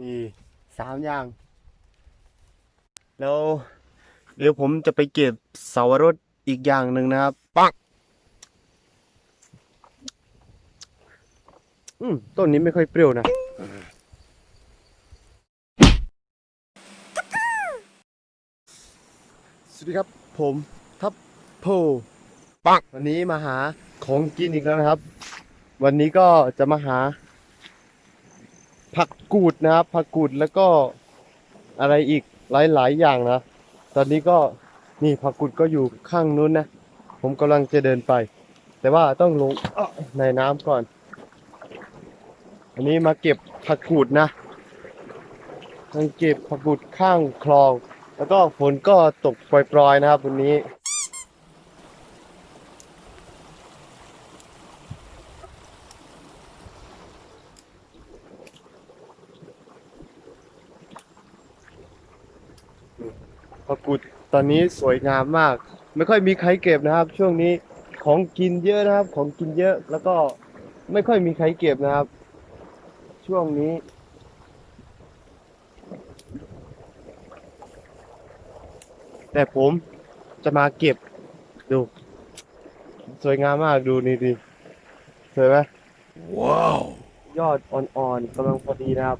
นี่สามอย่าง แล้วเดี๋ยวผมจะไปเก็บเสาวรสอีกอย่างหนึ่งนะครับปังอืมต้นนี้ไม่ค่อยเปรี้ยวนะสวัสดีครับ ผมทัพโพปังวันนี้มาหาของกินอีกแล้วนะครับ วันนี้ก็จะมาหา ผักกูดนะครับ ผักกูดแล้วก็อะไรอีกหลาย ๆ อย่างนะ ตอนนี้ก็นี่ผักกูดก็อยู่ข้างนู้นนะ ผมกำลังจะเดินไป แต่ว่าต้องลงในน้ำก่อน อันนี้มาเก็บผักกูดนะมาเก็บผักกูดข้างคลอง แล้วก็ฝนก็ตกปล่อยๆนะครับวันนี้ ผักกูดตอนนี้สวยงามมาก ไม่ค่อยมีใครเก็บนะครับ ช่วงนี้ของกินเยอะนะครับ ของกินเยอะแล้วก็ไม่ค่อยมีใครเก็บนะครับ ช่วงนี้ แต่ผมจะมาเก็บดู สวยงามมากดูนี่ดิสวยไหมว้าว ยอดอ่อนๆกำลังพอดีนะครับ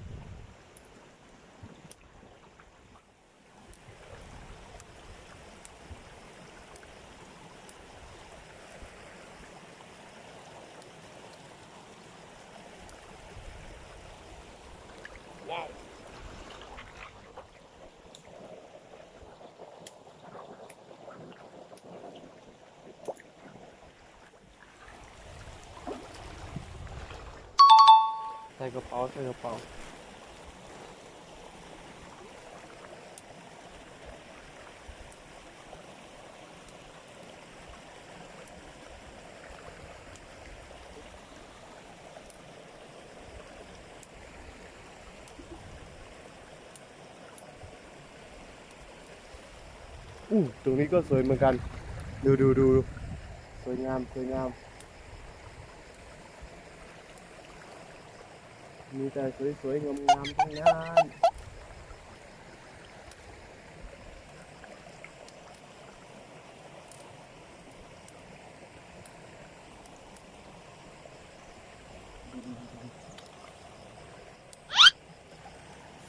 ส่กระเป๋าใส่กระเป๋าอู้ตรงนี้ก็สวยเหมือนกัน ดูดูดูสวยงาม สวยงาม มีแต่สวยๆงามๆทั้งนั้น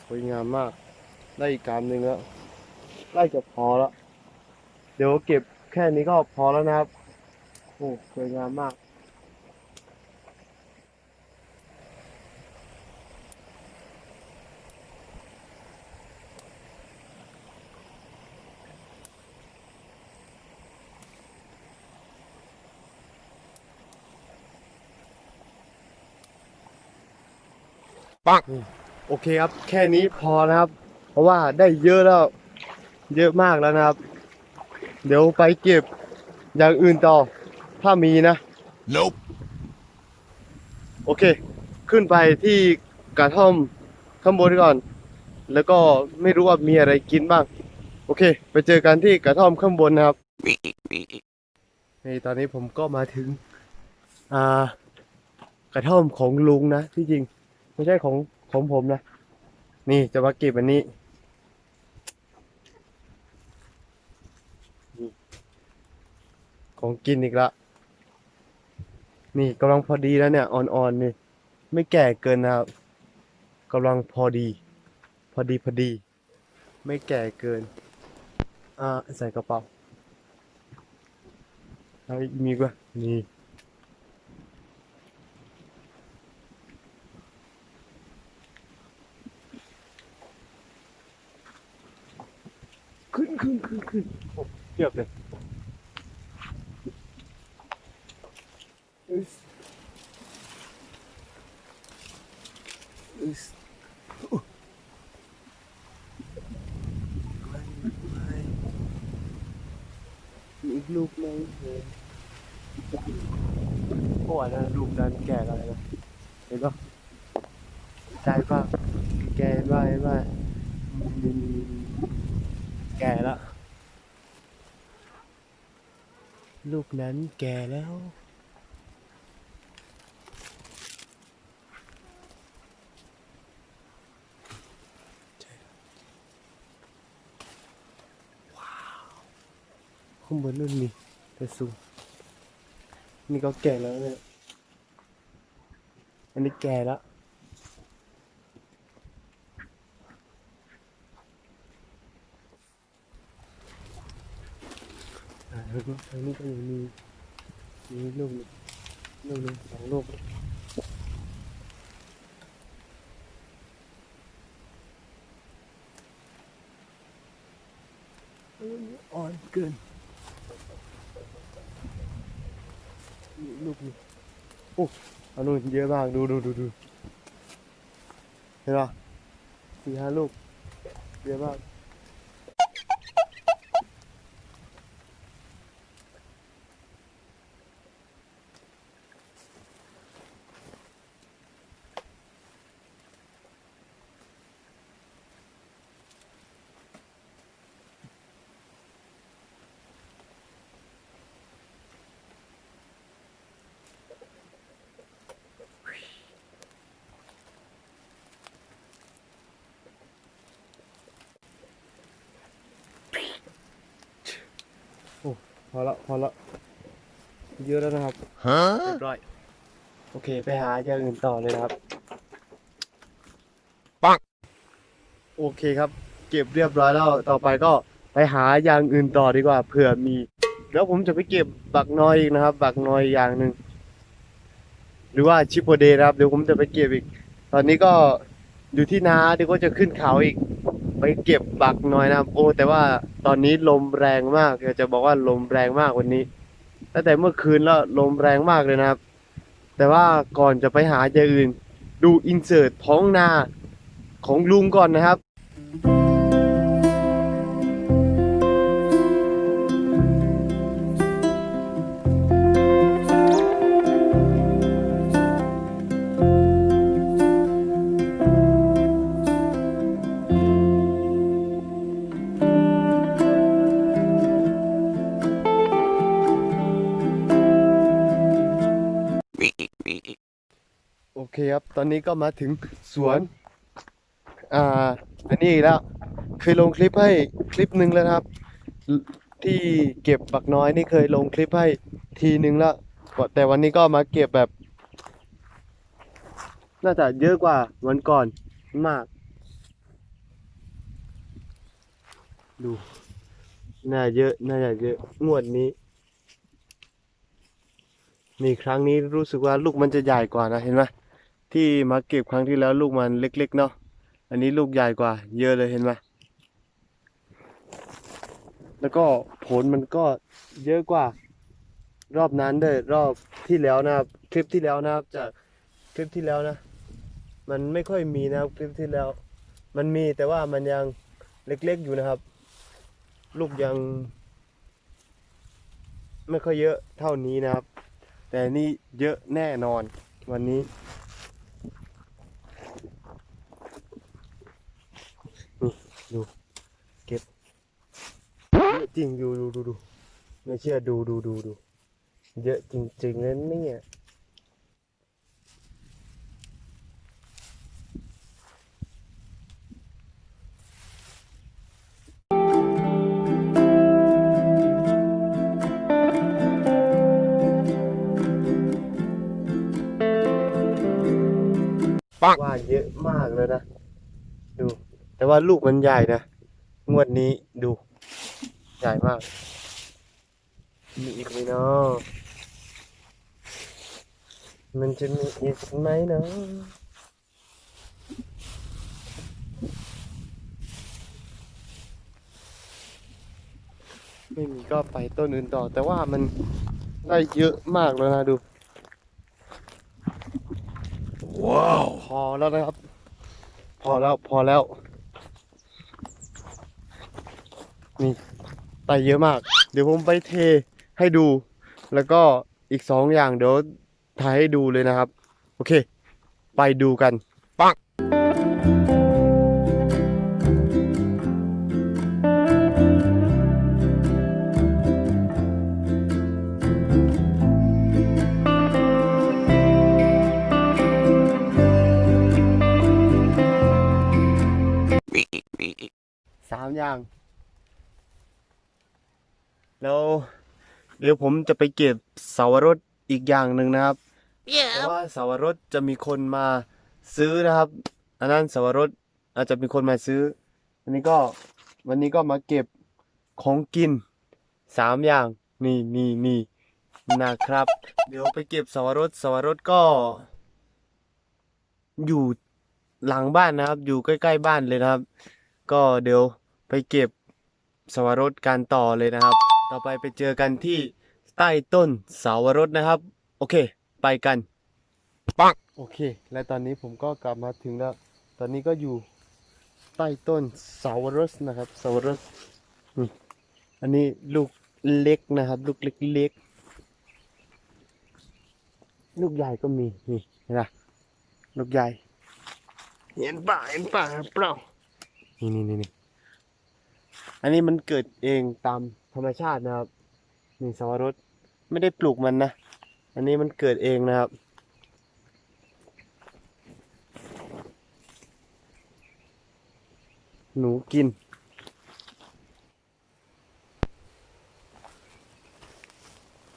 สวยงามมาก ได้อีกกามหนึ่งแล้วไล่จะพอแล้ว เดี๋ยวเก็บแค่นี้ก็พอแล้วนะครับ โอ้สวยงามมาก ปังโอเคครับ แค่นี้พอนะครับ เพราะว่าได้เยอะแล้ว เยอะมากแล้วนะครับ เดี๋ยวไปเก็บอย่างอื่นต่อ ถ้ามีนะ Nope. โอเค ขึ้นไปที่กระท่อมข้างบนก่อน แล้วก็ไม่รู้ว่ามีอะไรกินบ้าง โอเค ไปเจอกันที่กระท่อมข้างบนนะครับนี่ตอนนี้ผมก็มาถึง อ่ากระท่อมของลุงนะที่จริง ไม่ใช่ของของผมนะ นี่จะมาเก็บอันนี้ ของกินอีกละ นี่กำลังพอดีแล้วเนี่ยอ่อนๆนี่ ไม่แก่เกินนะครับกำลังพอดี พอดีพอดี ไม่แก่เกิน อ่า ใส่กระเป๋าเอาอีกมีกว่านี่ขึ้นขึ้นขึ้นโอ้ เทียบเลยอึสอึสอุ๊ยไม่ไม่มีอีกลูกไหมเลยโอ้อันนั้นลูกนั้นแก่แล้วนะเห็นปะใจปะแก่ป่ะเห็นป่ะอืมแก่แล้ว ลูกนั้นแก่แล้ว ว้าวข้างบนนู่นมีเธอสูงนี่ก็แก่แล้วเนี่ย อันนี้แก่แล้ว อ่าแล้วก็ทางนี้ก็ยังมีมีลูกหนึ่งลูกหนึ่งสองลูกอ่อนเกินนี่ลูกนี้โอ้อันนู้นเยอะมากดูดูดูดูเห็นปะสี่ห้าลูกเยอะมาก พอละพอละเยอะแล้วนะครับเรียบร้อย โอเค ไปหาอย่างอื่นต่อเลยนะครับ ปังโอเคครับ เก็บเรียบร้อยแล้ว ต่อไปก็ไปหาอย่างอื่นต่อดีกว่า เผื่อมี แล้วผมจะไปเก็บบักน้อยอีกนะครับ บักน้อยอย่างหนึ่ง หรือว่าชิปโปเดนะครับ เดี๋ยวผมจะไปเก็บอีก ตอนนี้ก็อยู่ที่นาเดี๋ยวก็จะขึ้นเขาอีก ไปเก็บบักน้อยนะครับ โอ้ แต่ว่าตอนนี้ลมแรงมากอยากจะบอกว่าลมแรงมากวันนี้ตั้งแต่เมื่อคืนแล้วลมแรงมากเลยนะครับ แต่ว่าก่อนจะไปหาอย่างอื่น ดูอินเสิร์ตท้องนาของลุงก่อนนะครับ เคครับ ตอนนี้ก็มาถึงสวน อ่า อันนี้แล้ว เคยลงคลิปให้คลิปหนึ่งแล้วครับ ที่เก็บบักน้อยนี่เคยลงคลิปให้ทีหนึ่งแล้วแต่วันนี้ก็มาเก็บแบบ น่าจะเยอะกว่าวันก่อนมาก ดู น่าเยอะ น่าจะเยอะ งวดนี้นี่ครั้งนี้รู้สึกว่าลูกมันจะใหญ่กว่านะเห็นไหม ที่มาเก็บครั้งที่แล้วลูกมันเล็ก ๆ เนาะอันนี้ลูกใหญ่กว่า เยอะเลยเห็นไหมแล้วก็ผลมันก็เยอะกว่า รอบนั้นด้วยรอบที่แล้วนะครับ คลิปที่แล้วนะครับจากคลิปที่แล้วนะ มันไม่ค่อยมีนะครับคลิปที่แล้ว มันมีแต่ว่ามันยังเล็กๆอยู่นะครับ ลูกยัง ไม่ค่อยเยอะเท่านี้นะครับ แต่นี่เยอะแน่นอนวันนี้ นี่ ดู เก็บเยอะจริงดูดูดูดูไม่เชื่อดูดูดูดูเยอะจริงๆเลยเนี่ยปังว่าเยอะมากเลยนะดู แต่ว่าลูกมันใหญ่นะ งวดนี้ดู ใหญ่มาก มีอีกไหมเนาะมันจะมีอีกไหมเนาะไม่มีก็ไปต้นอื่นต่อ แต่ว่ามันได้เยอะมากแล้วนะดู ว้าว พอแล้วนะครับ พอแล้วพอแล้ว นี่ไตเยอะมาก เดี๋ยวผมไปเทให้ดู แล้วก็อีกสองอย่างเดี๋ยวถ่ายให้ดูเลยนะครับ โอเค ไปดูกัน เดี๋ยวผมจะไปเก็บเสาวรสอีกอย่างหนึ่งนะครับเพ Yeah. ราะว่าเสาวรสจะมีคนมาซื้อนะครับ อันนั้นเสาวรสอาจจะมีคนมาซื้อ อันนี้ก็วันนี้ก็มาเก็บของกินสามอย่างนี่นี่นี่นะครับ เดี๋ยวไปเก็บเสาวรสเสาวรสก็ อยู่หลังบ้านนะครับ อยู่ใกล้ ๆ บ้านเลยนะครับ ก็เดี๋ยวไปเก็บสวรสกันต่อเลยนะครับ ต่อไปไปเจอกันที่ใต้ต้นสาวรสนะครับ โอเค ไปกันปังโอเค และตอนนี้ผมก็กลับมาถึงแล้ว ตอนนี้ก็อยู่ใต้ต้นสาวรสนะครับสาวรสนี่อันนี้ลูกเล็กนะครับ ลูกเล็กๆลูกใหญ่ก็มีนี่เห็นปะลูกใหญ่เห็นป่ะเห็นป่ะเปล่านี่นี่นี่นี่อันนี้มันเกิดเองตาม ธรรมชาตินะครับนี่สวรสไม่ได้ปลูกมันนะ อันนี้มันเกิดเองนะครับ หนูกิน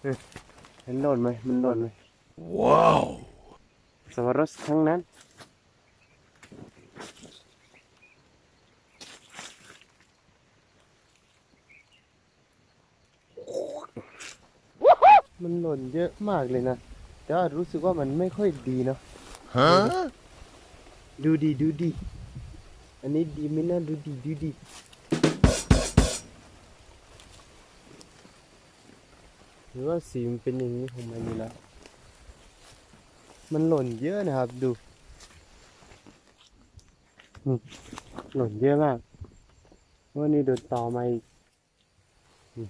เอ๊ะเห็นหล่นไหมมันหล่นไหม Wow. สวรสทั้งนั้นมันหล่น เยอะมากเลยนะ แต่ว่ารู้สึกว่ามันไม่ค่อยดีเนาะ Huh? ดูดีดูดี อันนี้ดีไหมนะดูดีดูดีหรือว่าสีมันเป็นอย่างนี้ของมันนี่แล้วมันหล่นเยอะนะครับดูนี่หล่นเยอะมากว่านี่โดนต่อมาอีกนี่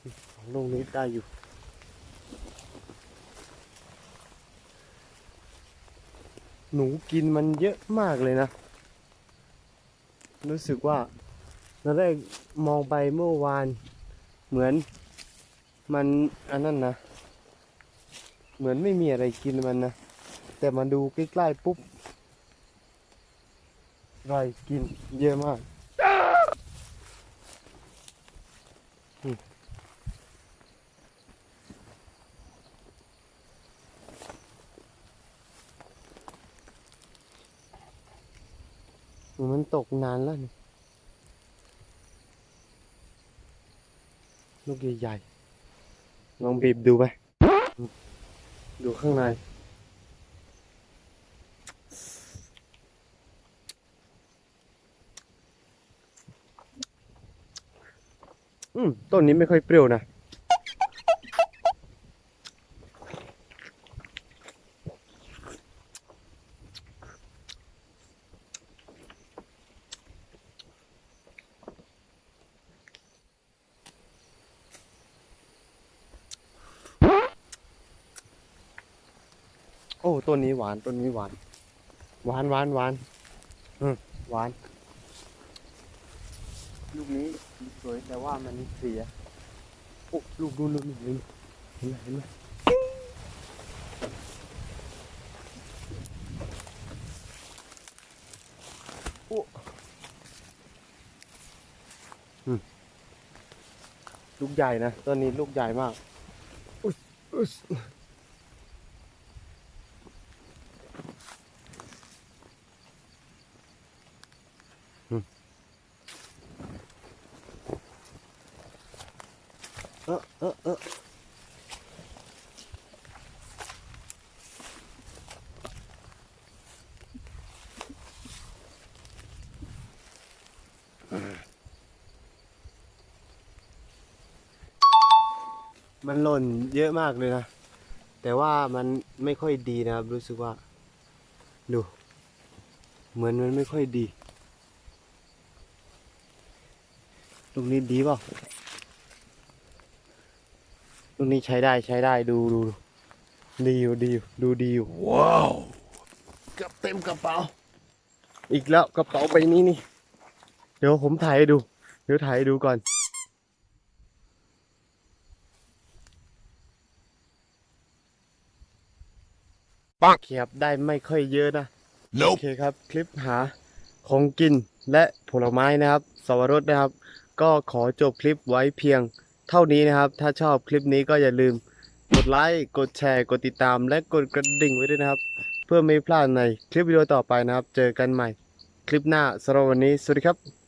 ของ ลงนี้ได้อยู่ หนูกินมันเยอะมากเลยนะ รู้สึกว่าตอนแรกมองไปเมื่อวาน เหมือนมันอันนั้นนะ เหมือนไม่มีอะไรกินมันนะ แต่มาดูใกล้ๆปุ๊บรอยกินเยอะมาก อืมมันตกนานแล้วนี่ลูกใหญ่ๆลองบีบดูไป ดูข้างใน อืมต้นนี้ไม่ค่อยเปรี้ยวนะ โอ้ต้นนี้หวานต้นนี้หวาน หวานหวานหวานหวาน ลูกนี้สวยแต่ว่ามันเสียโอ้ลูกดูลูกนี่เห็นไหมเห็นไหมโอ้ลูกใหญ่นะต้นนี้ลูกใหญ่มากอุ๊ยอุ๊ย เออเออเออมันหล่นเยอะมากเลยนะ แต่ว่ามันไม่ค่อยดีนะครับ รู้สึกว่า ดู เหมือนมันไม่ค่อยดี ลูกนี้ดีเปล่า ลูกนี้ใช้ได้ใช้ได้ดูดูดูดีอยู่ดีอยู่ดูดีอยู่ Wow. เกือบเต็มกระเป๋า อีกแล้วกระเป๋าใบนี้นี่ เดี๋ยวผมถ่ายให้ดู เดี๋ยวถ่ายให้ดูก่อนโอเคครับได้ไม่ค่อยเยอะนะ โอ Nope. เคครับ คลิปหาของกินและผลไม้นะครับสวรสนะครับ ก็ขอจบคลิปไว้เพียง เท่านี้นะครับ ถ้าชอบคลิปนี้ก็อย่าลืมกดไลค์กดแชร์ กดติดตาม และกดกระดิ่งไว้ด้วยนะครับ เพื่อไม่พลาดในคลิปวิดีโอต่อไปนะครับ เจอกันใหม่ คลิปหน้าสำหรับวันนี้สวัสดีครับ